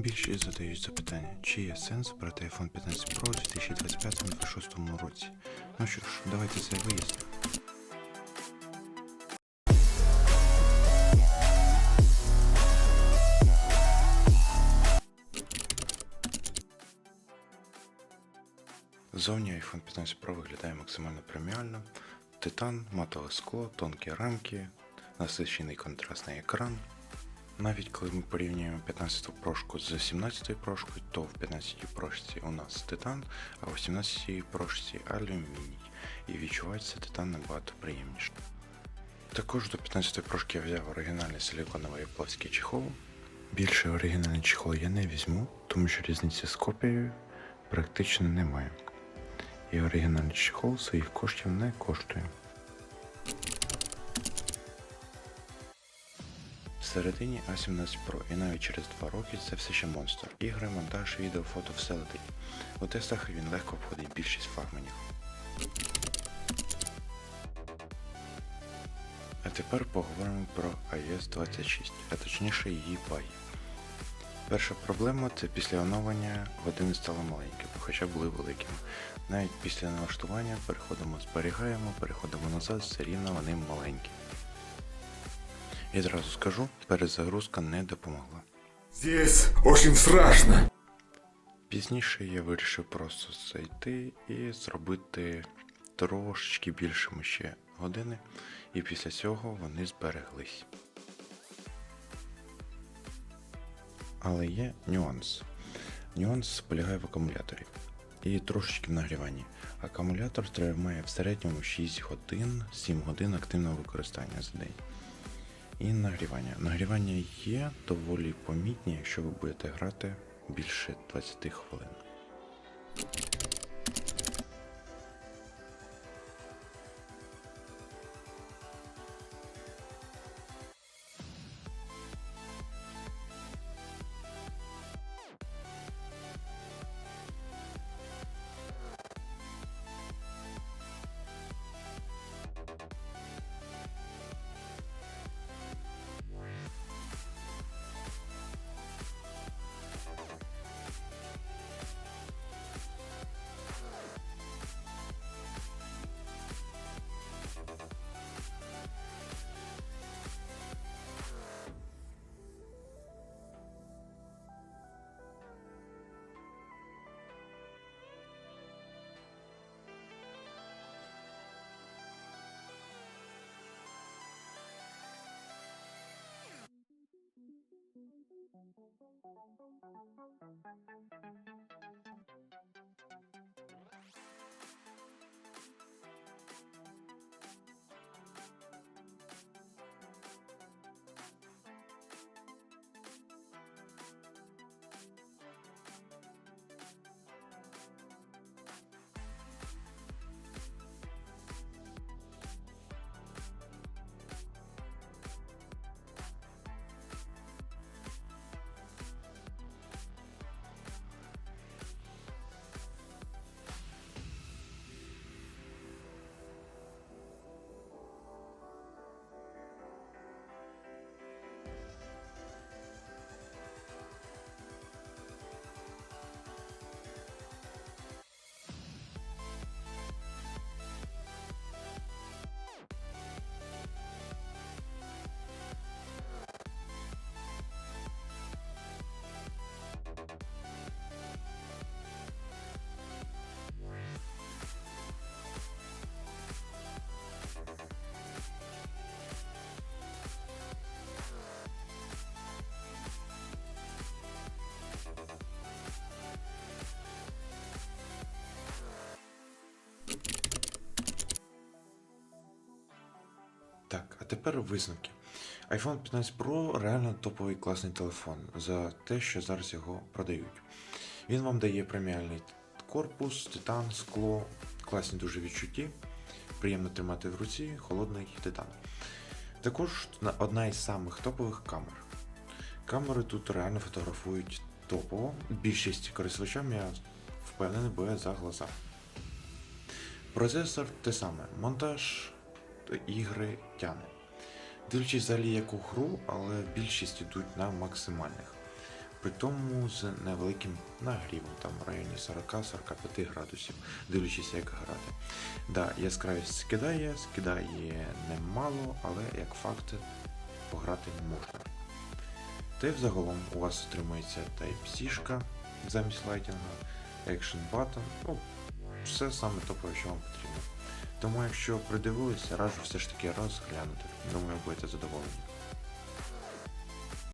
Більшість задають запитання, чи є сенс брати iPhone 15 Pro у 2025-2026 році. Ну що ж, давайте це вияснимо. Зовні iPhone 15 Pro виглядає максимально преміально. Титан, матове скло, тонкі рамки, насичений контрастний екран. Навіть коли ми порівнюємо 15 прошку з 17 прошкою, то в 15 прошці у нас титан, а в 17 прошці алюміній. І відчувається титан набагато приємніше. Також до 15 прошки я взяв оригінальний силіконовий плавський чехол. Більше оригінальний чехол я не візьму, тому що різниці з копією практично немає. І оригінальний чехол своїх коштів не коштує. Всередині A17 Pro і навіть через 2 роки це все ще монстр. Ігри, монтаж, відео, фото все летить. У тестах він легко обходить більшість флагманів. А тепер поговоримо про iOS 26, а точніше її баги. Перша проблема це після оновлення години стали маленькими, хоча були великими. Навіть після налаштування переходимо, зберігаємо, переходимо назад, все рівно вони маленькі. І зразу скажу, перезагрузка не допомогла. Здесь очень страшно. Пізніше я вирішив просто зайти і зробити трошечки більшими ще години, і після цього вони збереглись. Але є нюанс. Нюанс полягає в акумуляторі і трошечки в нагріванні. Акумулятор тримає в середньому 6 годин, 7 годин активного використання за день. І нагрівання. Нагрівання є доволі помітні, якщо ви будете грати більше 20 хвилин. Тепер висновки. iPhone 15 Pro реально топовий класний телефон за те, що зараз його продають. Він вам дає преміальний корпус, титан, скло, класні дуже відчутті, приємно тримати в руці, холодний титан. Також одна із самих топових камер. Камери тут реально фотографують топово. Більшість користувачам я впевнений буде за глаза. Процесор те саме. Монтаж ігри тяне. Дивлячись взагалі яку гру, але більшість йдуть на максимальних. При тому з невеликим нагрівом, там в районі 40-45 градусів, дивлячись, як грати. Да, яскравість скидає, скидає немало, але як факт пограти можна. Та й взагалом у вас отримується Type-C замість лайтінга, Action Button, ну, все саме топове, що вам потрібно. Тому якщо придивилися, раджу все ж таки розглянути. Думаю, будете задоволені.